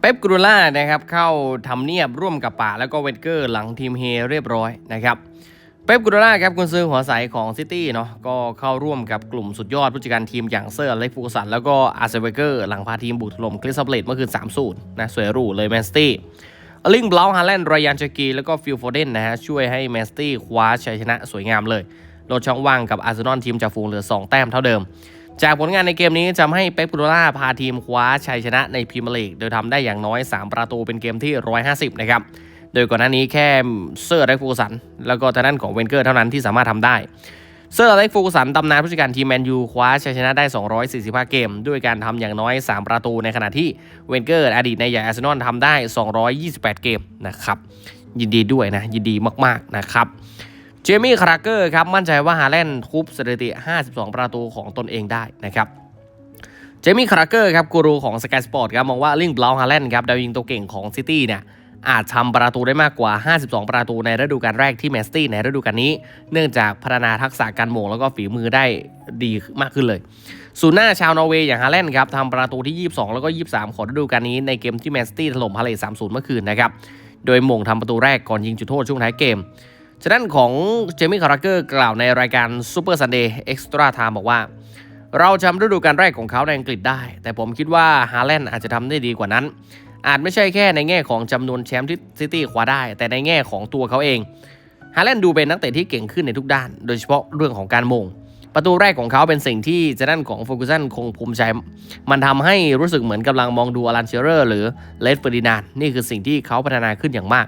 เป๊ปกรูล่านะครับเข้าทำเนียบร่วมกับป่าแล้วก็เวนเกอร์หลังทีมเฮเรียบร้อยนะครับเป๊ปกรูล่าครับคุณซื้อหัวใสของซิตี้เนาะก็เข้าร่วมกับกลุ่มสุดยอดผู้จัดการทีมอย่างเซอร์เล็กฟูกสันแล้วก็อาร์เซเวเกอร์หลังพาทีมบุกถล่มคริสตัลเลตเมื่อคืน 3 0นะสวยหรูเลยแมนสตี้อลิงบลาวฮาแลนด์รยันเจกีแล้วก็ฟิลโฟเดนนะฮะช่วยให้แมนสตี้คว้าชัยชนะสวยงามเลยลดช่องว่างกับอาร์เซนอลทีมจากฝูงเหลือ 2 แต้มเท่าเดิม จากผลงานในเกมนี้ทำให้เป๊ปกูโรล่าพาทีมคว้าชัยชนะในพรีเมียร์ลีก โดยทำได้อย่างน้อย 3 ประตูเป็นเกมที่ 150 นะครับ โดยก่อนหน้านี้แค่เซอร์เล็กฟูกสัน แล้วก็ทางด้านของเวนเกอร์เท่านั้นที่สามารถทำได้ เซอร์เล็กฟูกสันตำนานผู้จัดการทีมแมนยูคว้าชัยชนะได้ 245 เกม ด้วยการทำอย่างน้อย 3 ประตูในขณะที่เวนเกอร์อดีตในใหญ่อาร์เซนอลทำได้ 228 เกมนะครับยินดีด้วยนะยินดีมากๆนะครับ เจมี่คาราเกอร์ครับมั่นใจว่าฮาแลนด์ทุบสถิติ 52 ประตูของตนเองได้นะครับเจมี่คาราเกอร์ครับกูรูของ Sky Sport ครับมองว่าลิงบลาวฮาแลนด์ครับดาวยิงตัวเก่งของซิตี้เนี่ยอาจทำประตูได้มากกว่า 52 ประตูในฤดูกาลแรกที่แมนซิตี้ในฤดูกาลนี้ เนื่องจากพัฒนาทักษะการโหม่งแล้วก็ฝีมือได้ดีมากขึ้นเลยศูนย์หน้าชาวนอร์เวย์อย่างฮาแลนด์ครับทำประตูที่ 22 แล้วก็ 23 ของฤดูกาลนี้ในเกมที่แมนซิตี้ถล่มพาเลท3-0 เมื่อคืนนะครับ โดยหม่งทำประตูแรกก่อนยิงจุดโทษช่วงท้ายเกม ฉะนั้นของเจมี่คาราเกอร์กล่าวในรายการ Super Sunday Extra Time บอกว่า เราจำฤดูกาลแรกของเขาในอังกฤษได้ แต่ผมคิดว่าฮาแลนด์อาจจะทำได้ดีกว่านั้น อาจไม่ใช่แค่ในแง่ของจำนวนแชมป์ที่ซิตี้คว้าได้ แต่ในแง่ของตัวเขาเองฮาแลนด์ดูเป็นนักเตะที่เก่งขึ้นในทุกด้าน โดยเฉพาะเรื่องของการมง ประตูแรกของเขาเป็นสิ่งที่จะด้านของโฟกุสันคงภูมิใจ มันทำให้รู้สึกเหมือนกำลังมองดูอลันเชอร์หรือเลสเฟอร์ดินานนี่คือสิ่งที่เขาพัฒนาขึ้นอย่างมาก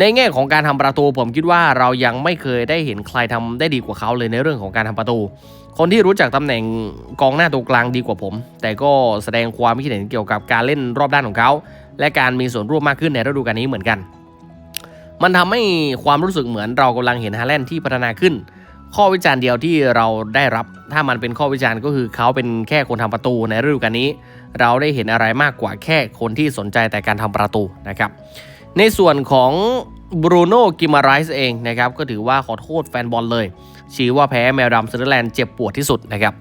ในแง่ของการทำประตูผมคิดว่าเรายังไม่เคยได้เห็นใครทำได้ดีกว่าเขาเลยในเรื่องของการทำประตู คนที่รู้จักตำแหน่งกองหน้าตัวกลางดีกว่าผม แต่ก็แสดงความคิดเห็นเกี่ยวกับการเล่นรอบด้านของเขา และการมีส่วนร่วมมากขึ้นในฤดูกาลนี้เหมือนกัน มันทำให้ความรู้สึกเหมือนเรากำลังเห็นฮาแลนด์ที่พัฒนาขึ้น ข้อวิจารณ์เดียวที่เราได้รับ ถ้ามันเป็นข้อวิจารณ์ก็คือเขาเป็นแค่คนทำประตูในฤดูกาลนี้ เราได้เห็นอะไรมากกว่าแค่คนที่สนใจแต่การทำประตูนะครับ ในส่วนของบรูโน่กิมาไรส์เองนะครับก็ถือว่าขอโทษแฟนบอลเลย ชี้ว่าแพ้แมวดำเซอร์แลนด์เจ็บปวดที่สุดนะครับ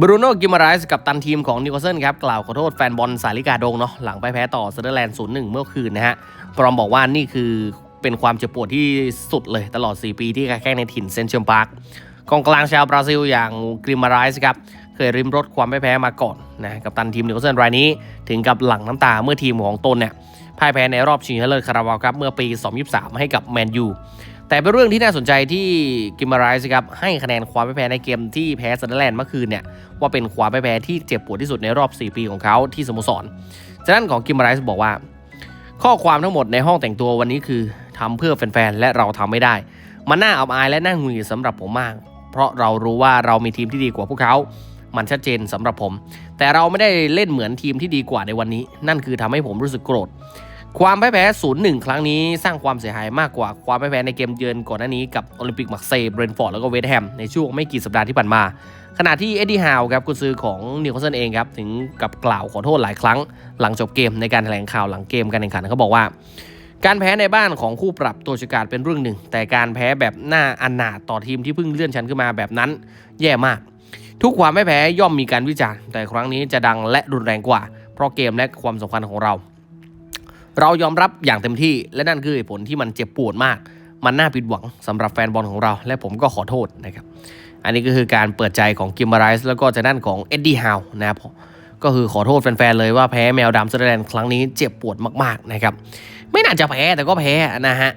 บรูโน่กิมาไรส์กับตันทีมของนิวคาสเซิลครับกล่าวขอโทษแฟนบอลสาลิกาดงเนาะหลังไปแพ้ต่อเซอร์แลนด์0-1เมื่อคืนนะฮะพร้อมบอกว่านี่คือเป็นความเจ็บปวดที่สุดเลยตลอด 4 ปีที่แข่งในถิ่นเซนเชมพาร์คกองกลางชาวบราซิลอย่างกิมาไรส์ครับ ยริมรถความไม่แพ้มาก่อนนะกับตันทีมนิวคาสเซิลรายนี้ ถึงกับหลั่งน้ำตาเมื่อทีมของตนเนี่ยพ่ายแพ้ในรอบชิงชนะเลิศคาราบาวครับเมื่อปี 2023 ให้กับแมนยูแต่เป็นเรื่องที่น่าสนใจที่กิมมาไรส์ครับให้คะแนนความไม่แพ้ในเกมที่แพ้ซันเดอร์แลนด์เมื่อคืนเนี่ยว่าเป็นความไม่แพ้ที่เจ็บปวดที่สุดในรอบ 4 ปีของเขาที่สโมสรจากนั้นของกิมมาไรส์บอกว่า ข้อความทั้งหมดในห้องแต่งตัววันนี้คือทำเพื่อแฟนๆและเราทำไม่ได้ มันน่าอับอายและน่าหงุดหงิดสำหรับผมมาก เพราะเรารู้ว่าเรามีทีมที่ดีกว่าพวกเขา มันชัดเจนสำหรับผม แต่เราไม่ได้เล่นเหมือนทีมที่ดีกว่าในวันนี้ นั่นคือทำให้ผมรู้สึกโกรธ ความแพ่ายแพ้0-1ครั้งนี้สร้างความเสียหายมากกว่าความพ่ายแพ้ในเกมเยือนก่อนหน้านี้กับโอลิมปิกมักเซย์เบรนฟอร์ดแล้วก็เวสต์แฮมในช่วงไม่กี่สัปดาห์ที่ผ่านมา ขณะที่เอ็ดดี้ฮาวครับกุนซือของนิวคาสเซิลเองครับถึงกับกล่าวขอโทษหลายครั้ง หลังจบเกมในการแถลงข่าวหลังเกมการแข่งขันเขาบอกว่าการแพ้ในบ้านของคู่ปรับตัวชกาดเป็นเรื่องหนึ่ง แต่การแพ้แบบหน้าอันนาต่อทีมที่เพิ่งเลื่อนชั้นขึ้นมาแบบนั้น แย่มาก ทุกความไม่แพ้ย่อมมีการวิจารณ์ แต่ครั้งนี้จะดังและรุนแรงกว่า เพราะเกมและความสำคัญของเรา เรายอมรับอย่างเต็มที่และนั่นคือเหตุผลที่มันเจ็บปวดมาก มันน่าผิดหวังสำหรับแฟนบอลของเรา และผมก็ขอโทษนะครับ อันนี้ก็คือการเปิดใจของกิมมาไรส์แล้วก็จากด้านของเอ็ดดี้ฮาวนะครับก็คือขอโทษแฟนๆเลยว่าแพ้แมวดำเซอร์แลนด์ครั้งนี้เจ็บปวดมากๆนะครับไม่น่าจะแพ้แต่ก็แพ้นะฮะ